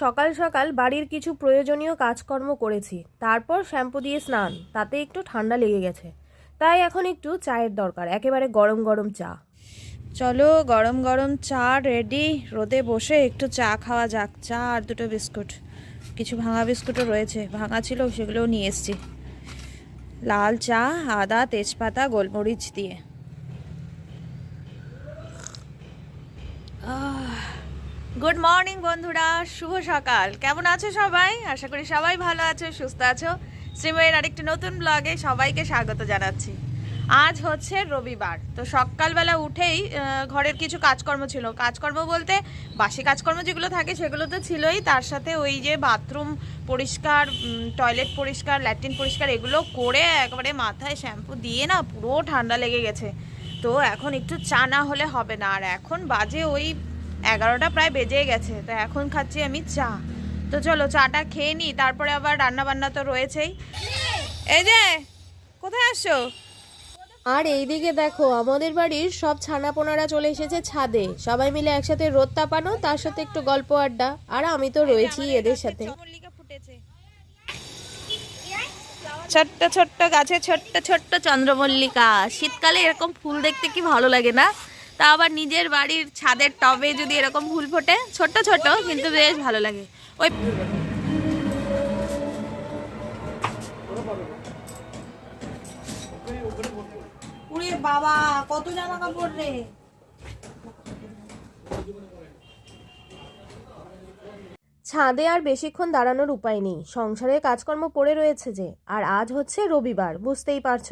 সকাল সকাল বাড়ির কিছু প্রয়োজনীয় কাজকর্ম করেছি। তারপর শ্যাম্পু দিয়ে স্নান, তাতে একটু ঠান্ডা লেগে গেছে। তাই এখন একটু চায়ের দরকার, একেবারে গরম গরম চা। চলো গরম গরম চা রেডি রোদে বসে একটু চা খাওয়া যাক। চা আর দুটো বিস্কুট। কিছু ভাঙা বিস্কুটও রয়েছে, ভাঙা ছিল, সেগুলোও নিয়ে এসছি। লাল চা, আদা, তেজপাতা, গোলমরিচ দিয়ে। গুড মর্নিং বন্ধুরা। শুভ সকাল। কেমন আছো সবাই? আশা করি সবাই ভালো আছো, সুস্থ আছো। শ্রীময়ের আরেকটি নতুন ব্লগে সবাইকে স্বাগত জানাচ্ছি। আজ হচ্ছে রবিবার। তো সকালবেলা উঠেই ঘরের কিছু কাজকর্ম ছিল। কাজকর্ম বলতে বাসি কাজকর্ম যেগুলো থাকে, সেগুলো তো ছিলই। তার সাথে ওই যে বাথরুম পরিষ্কার টয়লেট পরিষ্কার, ল্যাট্রিন পরিষ্কার, এগুলো করে একবারে মাথায় শ্যাম্পু দিয়ে না পুরো ঠান্ডা লেগে গেছে। তো এখন একটু চা না হলে হবে না। আর এখন বাজে ওই এগারোটা প্রায় বেজেই গেছে তো এখন খাচ্ছি আমি চা। তো চলো চাটা খেয়ে নিই তারপরে আবার রান্না বান্না তো রয়েছেই। এই যে কোথায় আসছো? আর এইদিকে দেখো আমাদের বাড়ির সব ছানাপোনারা চলে এসেছে ছাদে। সবাই মিলে একসাথে রোদ তাপানো তার সাথে একটু গল্প আড্ডা। আর আমি তো রয়েছি এদের সাথে। ফুটেছে। ছোট্ট ছোট্ট গাছে ছোট্ট ছোট্ট চন্দ্রমল্লিকা। শীতকালে এরকম ফুল দেখতে কি ভালো লাগে না? তা আবার নিজের বাড়ির ছাদের টবে যদি এরকম ফুল ফোটে ছোট্ট ছোট কিন্তু বেশ ভালো লাগে। ওই উড়ে বাবা কত জামা কাপড় রে। ছাদে আর বেশিক্ষণ দাঁড়ানোর উপায় নেই। সংসারের কাজকর্ম পড়ে রয়েছে যে আর আজ হচ্ছে রবিবার বুঝতেই পারছ?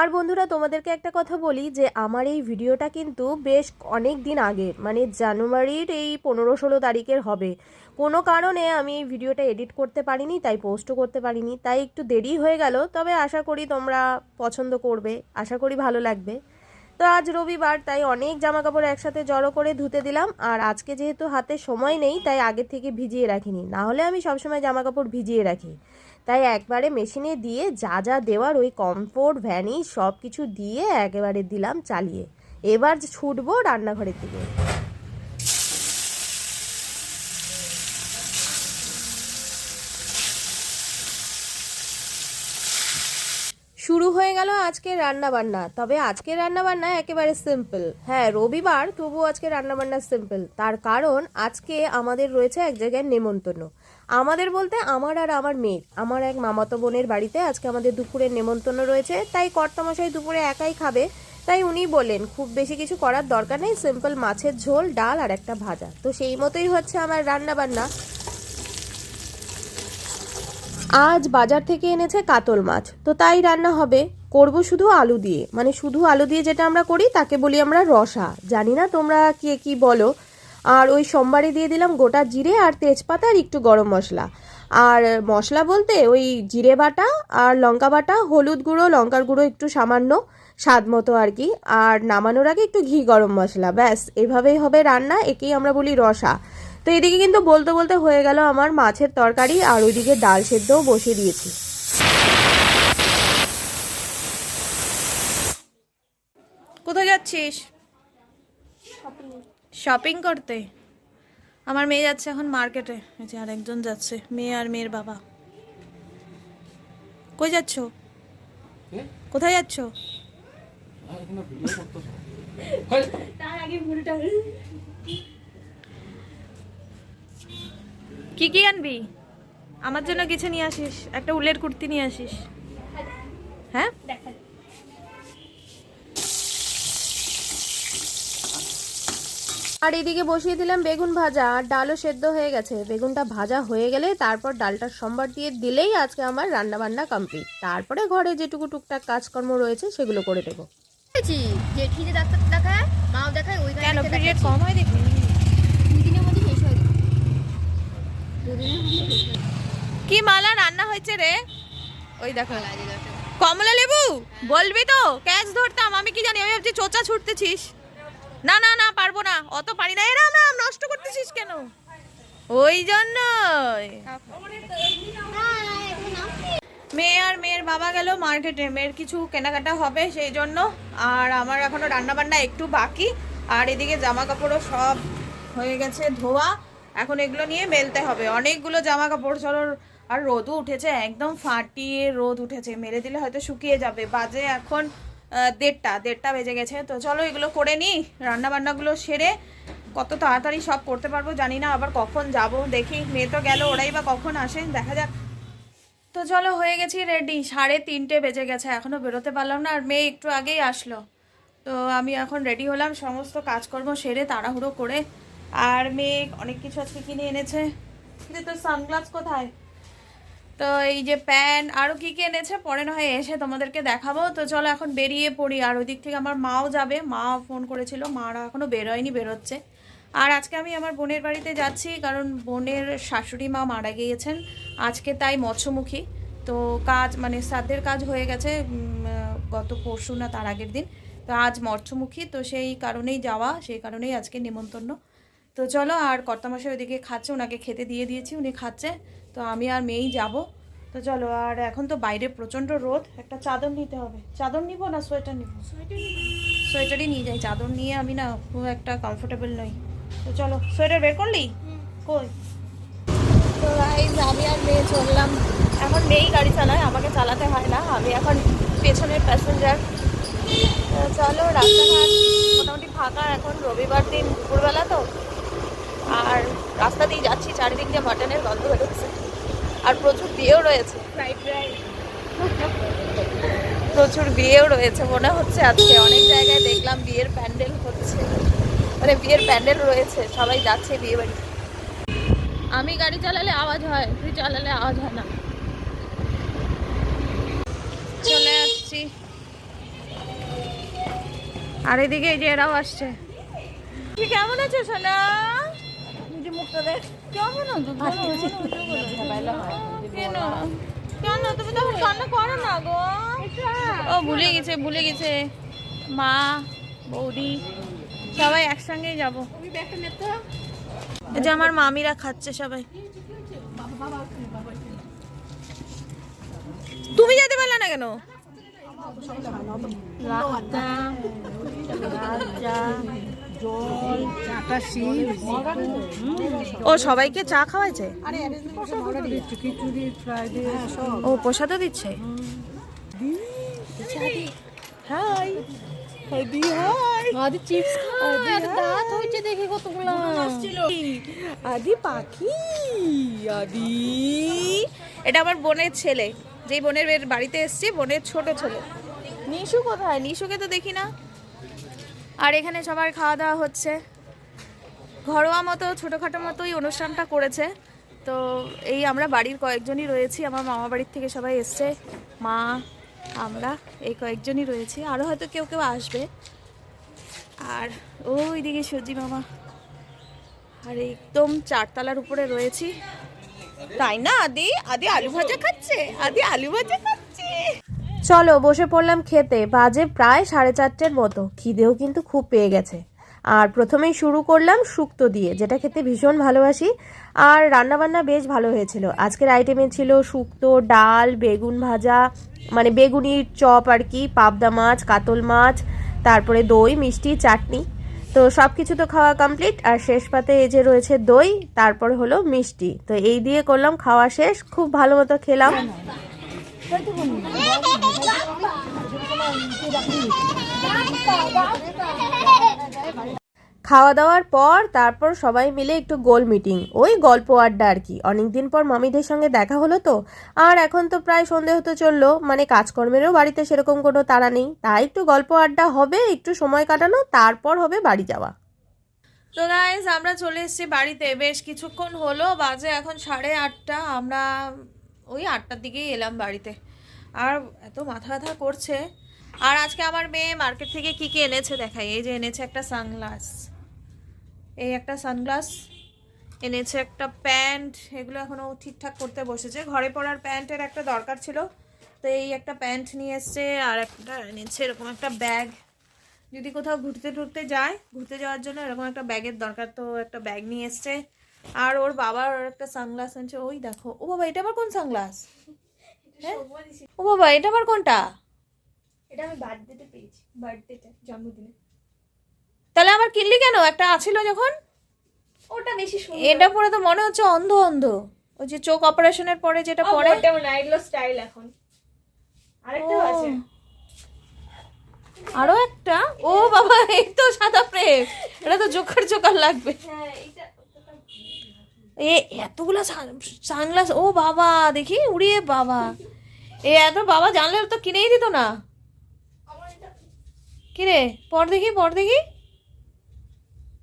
আর বন্ধুরা, তোমাদেরকে একটা কথা বলি যে আমার এই ভিডিওটা কিন্তু বেশ অনেক দিন আগের মানে জানুয়ারির এই পনেরো ষোলো তারিখের হবে। কোনো কারণে আমি এই ভিডিওটা এডিট করতে পারিনি, তাই পোস্টও করতে পারিনি। তাই একটু দেরি হয়ে গেল, তবে আশা করি তোমরা পছন্দ করবে, আশা করি ভালো লাগবে। তো আজ রবিবার, তাই অনেক জামা কাপড় একসাথে জড়ো করে ধুতে দিলাম, আর আজকে যেহেতু হাতে সময় নেই, তাই আগে থেকে ভিজিয়ে রাখিনি। না হলে আমি সবসময় জামা কাপড় ভিজিয়ে রাখি। তাই একবারে মেশিনে দিয়ে যা যা দেওয়ার ওই কমফোর্ট ভ্যানিশ সব কিছু দিয়ে একেবারে দিলাম চালিয়ে। এবার ছুটবো রান্নাঘরের দিকে। শুরু হয়ে গেল আজকে রান্না বান্না তবে আজকে রান্না বান্না একেবারে সিম্পল হ্যাঁ রবিবার তবু আজকে রান্না বান্না সিম্পল তার কারণ, আজকে আমাদের রয়েছে এক জায়গায় নেমন্তন্ন। আমাদের বলতে আমার আর আমার মেয়ের। আমার এক মামাতো বোনের বাড়িতে আজকে আমাদের দুপুরের নেমন্তন্ন রয়েছে। তাই কর্তামশাই দুপুরে একাই খাবে। তাই উনি বললেন খুব বেশি কিছু করার দরকার নেই। সিম্পল মাছের ঝোল, ডাল আর একটা ভাজা। তো সেই মতোই হচ্ছে আমার রান্না বান্না আজ বাজার থেকে এনেছে কাতল মাছ। তো তাই রান্না হবে। করব শুধু আলু দিয়ে। মানে শুধু আলু দিয়ে যেটা আমরা করি, তাকে বলি আমরা রসা। জানি না তোমরা কে কি বলো। আর ওই সোমবারে দিয়ে দিলাম গোটা জিরে আর তেজপাতা আর একটু গরম মশলা। আর মশলা বলতে ওই জিরে বাটা আর লঙ্কা বাটা, হলুদ গুঁড়ো, লঙ্কার গুঁড়ো একটু সামান্য স্বাদ মতো আর কি। আর নামানোর আগে একটু ঘি গরম মশলা। ব্যাস, এভাবেই হবে রান্না। একেই আমরা বলি রসা। তো এদিকে কিন্তু বলতে বলতে হয়ে গেল আমার মাছের তরকারি আর ওইদিকে ডাল সেদ্ধও বসিয়ে দিয়েছি। কোথায় যাচ্ছিস? শপিং করতে। আমার মেয়ে যাচ্ছে এখন মার্কেটে এই যে আরেকজন যাচ্ছে মেয়ে আর মেয়ের বাবা। কই যাচ্ছ? কোথায় যাচ্ছ? কি কি আনবি? আমার জন্য কিছু নিয়ে আসিস একটা উলের কুর্তি নিয়ে আসিস। হ্যাঁ? আর এদিকে বসিয়ে দিলাম বেগুন ভাজা আর ডালও সেদ্ধ হয়ে গেছে। বেগুনটা ভাজা হয়ে গেলে তারপর ডালটা সম্বার দিয়ে দিলেই আজকে আমার রান্না বান্না কমপ্লিট তারপরে ঘরে যেটুকু টুকটাক কাজকর্ম রয়েছে সেগুলো করে দেবো। দেখেছি জেঠিরে ডাক্তার দেখায় মাও দেখায় ওই কেন? পিরিয়ড কম হয় দেখি দুদিনের মধ্যে শেষ হয়ে যায় দুদিনের মধ্যে শেষ হয়ে যায় কি মালা রান্না হয়েছে রে? ওই দেখো। কমলা লেবু? বলবি তো, ক্যাচ ধরতাম, আমি কি জানি, আমি ভাবছি চোচা ছুটতেছিস। না না না, পারব না, অত পারি না। এরা না, নষ্ট করতেছিস কেন? ওই জন্যই। মেয়ে আর মেয়ের বাবা গেল মার্কেটে, মেয়ের কিছু কেনাকাটা হবে সেই জন্য। আর আমার এখনও রান্না বান্না একটু বাকি। আর এদিকে জামা কাপড়ও সব হয়ে গেছে ধোয়া। এখন এগুলো নিয়ে মেলতে হবে। অনেকগুলো জামা কাপড় চলো আর রোদও উঠেছে, একদম ফাটিয়ে রোদ উঠেছে। মেরে দিলে হয়তো শুকিয়ে যাবে। বাজে এখন দেড়টা দেড়টা বেজে গেছে। তো চলো এগুলো করে নিই রান্না বান্নাগুলো সেরে কত তাড়াতাড়ি সব করতে পারব, জানি না আবার কখন যাব। দেখি, মেয়ে তো গেল, ওরাই বা কখন আসে, দেখা যাক। তো চলো হয়ে গেছি রেডি সাড়ে তিনটে বেজে গেছে এখনও বেরোতে পারলাম না, আর মেয়ে একটু আগেই আসলো। তো আমি এখন রেডি হলাম, সমস্ত কাজকর্ম সেরে তাড়াহুড়ো করে আর মেয়ে অনেক কিছু আজকে কিনে এনেছে। কিন্তু তোর সানগ্লাস কোথায়? তো এই যে প্যান্ট আরও কী কী এনেছে? পরে না হয় এসে তোমাদেরকে দেখাবো। তো চলো এখন বেরিয়ে পড়ি। আর ওই দিক থেকে আমার মাও যাবে। মা ফোন করেছিল। মারা এখনও বেরোয়নি, বেরোচ্ছে। আর আজকে আমি আমার বোনের বাড়িতে যাচ্ছি। কারণ বোনের শাশুড়ি মা মারা গিয়েছেন। আজকে তাই মৎস্যমুখী। তো কাজ মানে শ্রাদ্ধের কাজ হয়ে গেছে। গত পরশু না, তার আগের দিন। তো আজ মৎস্যমুখী। তো সেই কারণেই যাওয়া। সেই কারণেই আজকে নিমন্ত্রণ। তো চলো আর কর্তামশাই ওদিকে খাচ্ছে ওনাকে খেতে দিয়ে দিয়েছি উনি খাচ্ছে। তো আমি আর মেয়েই যাব। তো চলো আর এখন তো বাইরে প্রচণ্ড রোদ। একটা চাদর নিতে হবে। চাদর নিব না সোয়েটার নিব? সোয়েটারই নিয়ে যাই। চাদর নিয়ে আমি না খুব একটা কমফোর্টেবল নই। তো চলো সোয়েটার বের করলি? কই? তো আমি আর মেয়ে চললাম। এখন মেয়েই গাড়ি চালায় আমাকে চালাতে হয় না। আমি এখন পেছনের প্যাসেঞ্জার চলো রাস্তাঘাট মোটামুটি ফাঁকা। এখন রবিবার দিন দুপুরবেলা তো। আর রাস্তা দিয়ে যাচ্ছি চারিদিক দিয়ে মাটনের গন্ধ বেরোচ্ছে। আর প্রচুর বিয়েও রয়েছে। প্রচুর বিয়েও রয়েছে মনে হচ্ছে আজকে অনেক জায়গায় দেখলাম বিয়ের প্যান্ডেল হচ্ছে। মানে বিয়ের প্যান্ডেল রয়েছে সবাই যাচ্ছে বিয়ে বাড়ি আমি গাড়ি চালালে আওয়াজ হয় তুই চালালে আওয়াজ হয় না। চলে আসছি। আর এদিকে এই যে এরাও আসছে। কেমন আছো সোনা মুখটা দেখ কেমন আছো কেন? তুমি কান্না করো না গো। ও ভুলে গেছে ভুলে গেছে। মা বৌদি সবাই একসঙ্গেই যাব। যে আমার মামিরা খাচ্ছে সবাই। তুমি যেতে পারলে না কেন? ও সবাইকে চা খাওয়াইছে? ও প্রসাদও দিচ্ছে? Hi. Hi hi. Adi chips খায় দাঁত হয়েছে দেখে কতগুলো আদি পাখি আদি। এটা আমার বোনের ছেলে। যেই বোনের বাড়িতে এসছি বোনের ছোট ছেলে। নিশু কোথায়? নিশুকে তো দেখি না। আর এখানে সবার খাওয়া দাওয়া হচ্ছে। ঘরোয়া মতো, ছোটোখাটো মতোই অনুষ্ঠানটা করেছে। তো এই আমরা বাড়ির কয়েকজনই রয়েছি, আমার মামা বাড়ির থেকে সবাই এসছে। মা, আমরা এই কয়েকজনই রয়েছি। আরও হয়তো কেউ কেউ আসবে। আর ওই দিকে সজি মামা। আর একদম চারতলার উপরে রয়েছি। তাই না, আদি? আদি আলু ভাজা খাচ্ছে? আদি আলু ভাজা চলো, বসে পড়লাম খেতে। বাজে প্রায় সাড়ে চারটের মতো। খিদেও কিন্তু খুব পেয়ে গেছে। আর প্রথমেই শুরু করলাম শুক্তো দিয়ে, যেটা খেতে ভীষণ ভালোবাসি। আর রান্নাবান্না বেশ ভালো হয়েছিল। আজকের আইটেমে ছিল শুক্তো, ডাল, বেগুন ভাজা মানে বেগুনির চপ আর কি, পাবদা মাছ, কাতল মাছ, তারপরে দই, মিষ্টি, চাটনি। তো সব কিছু তো খাওয়া কমপ্লিট আর শেষ পাতে এই যে রয়েছে দই, তারপর হলো মিষ্টি। তো এই দিয়ে করলাম, খাওয়া শেষ। খুব ভালো মতো খেলাম। খাওয়া দাওয়ার পর তারপর সবাই মিলে একটু গোল মিটিং। ওই গল্প আড্ডা আর কি। অনেকদিন পর মামিদের সঙ্গে দেখা হলো তো। আর এখন তো প্রায় সন্ধে হতে চলল। মানে কাজকর্মেরও বাড়িতে সেরকম কোনো তাড়া নেই। তাই একটু গল্প আড্ডা হবে, একটু সময় কাটানো, তারপর হবে বাড়ি যাওয়া। তো গাইজ আমরা চলে এসেছি বাড়িতে। বেশ কিছুক্ষণ হলো। বাজে এখন সাড়ে আটটা। আমরা ওই আটটার দিকেই এলাম বাড়িতে। আর এত মাথা ব্যথা করছে। আর আজকে আমার মেয়ে মার্কেট থেকে কি কি এনেছে দেখাই। এই যে এনেছে একটা সানগ্লাস। এই একটা সানগ্লাস, এনেছে একটা প্যান্ট। এগুলো এখনও ঠিকঠাক করতে বসেছে। ঘরে পরার প্যান্টের একটা দরকার ছিল। তো এই একটা প্যান্ট নিয়ে এসছে আর একটা এনেছে এরকম একটা ব্যাগ। যদি কোথাও ঘুরতে টুরতে যায়, ঘুরতে যাওয়ার জন্য এরকম একটা ব্যাগের দরকার। তো একটা ব্যাগ নিয়ে এসছে। আর ওর বাবার একটা সানগ্লাস আনছে ওই দেখো। ও বাবা এটা আবার কোন সানগ্লাস ও বাবা এটা আবার কোনটা? এটা আমি বার্থডেতে পেয়েছি। বার্থডেতে জন্মদিনে। তাহলে আবার কিনলি কেন? একটা আছিল যখন? ওটা বেশি সুন্দর। এটা পরে তো মনে হচ্ছে অন্ধ অন্ধ। ওই যে চোখ অপারেশনের পরে যেটা পরে। ওটাও না এগুলো স্টাইল এখন। আরেকটাও ও। আছে। আরও একটা? ও বাবা এই তো সাদা প্রেম। এটা তো জোকার জোকার লাগবে। হ্যাঁ এটা এ, এতগুলা সানগ্লাস, ও বাবা, দেখি, উড়িয়ে, বাবা। এ, এত বাবা জানলে তো কিনেই দিত না। কিরে, পর দেখি পর দেখি।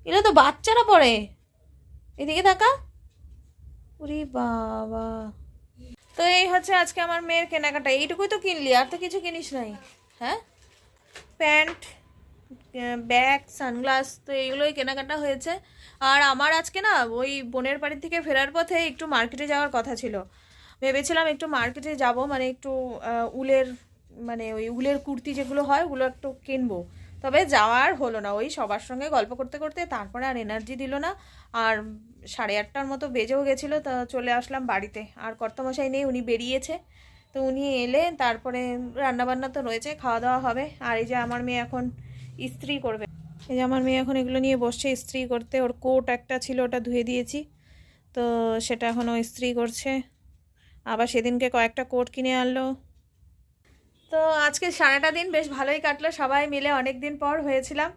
এগুলো তো বাচ্চারা পড়ে এদিকে থাকা উরি বাবা। তো এই হচ্ছে আজকে আমার মেয়ের কেনাকাটা। এইটুকুই তো কিনলি, আর তো কিছু কিনিস নাই। হ্যাঁ? প্যান্ট ব্যাগ সানগ্লাস তো এইগুলোই কেনাকাটা হয়েছে। আর আমার আজকে না, ওই বোনের বাড়ি থেকে ফেরার পথে একটু মার্কেটে যাওয়ার কথা ছিল। ভেবেছিলাম একটু মার্কেটে যাব মানে একটু উলের মানে ওই উলের কুর্তি যেগুলো হয়, ওগুলো একটু কিনবো। তবে যাওয়ার হলো না, ওই সবার সঙ্গে গল্প করতে করতে তারপরে আর এনার্জি দিল না। আর সাড়ে আটটার মতো বেজেও গেছিল, তা চলে আসলাম বাড়িতে। আর কর্তামশাই নেই, উনি বেরিয়েছে। তো উনি এলে, তারপরে রান্নাবান্না তো রয়েছে খাওয়া দাওয়া হবে। আর এই যে আমার মেয়ে এখন ইস্ত্রি করবে। এই যে আমার মেয়ে এখন এগুলো নিয়ে বসছে, ইস্ত্রি করতে। ওর কোট একটা ছিল, ওটা ধুয়ে দিয়েছি। তো সেটা এখন ও ইস্ত্রি করছে। আবার সেদিনকে কয়েকটা কোট কিনে আনলো। তো আজকে সারাটা দিন বেশ ভালোই কাটলো, সবাই মিলে অনেক দিন পর হয়েছিলাম।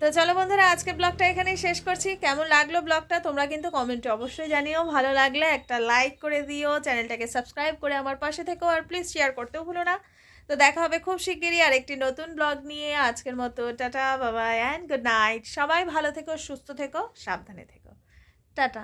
তো চলো বন্ধুরা, আজকে ব্লগটা এখানেই শেষ করছি। কেমন লাগল ব্লগটা তোমরা কিন্তু কমেন্টে অবশ্যই জানিও। ভালো লাগলে একটা লাইক করে দিও, চ্যানেলটাকে সাবস্ক্রাইব করে আমার পাশে থেকো। আর প্লিজ শেয়ার করতেও ভুলো না। তো দেখা হবে খুব শিগগিরই আর একটি নতুন ব্লগ নিয়ে। আজকের মতো টাটা বাবা অ্যান্ড গুড নাইট সবাই ভালো থেকো, সুস্থ থেকো, সাবধানে থেকো। টাটা।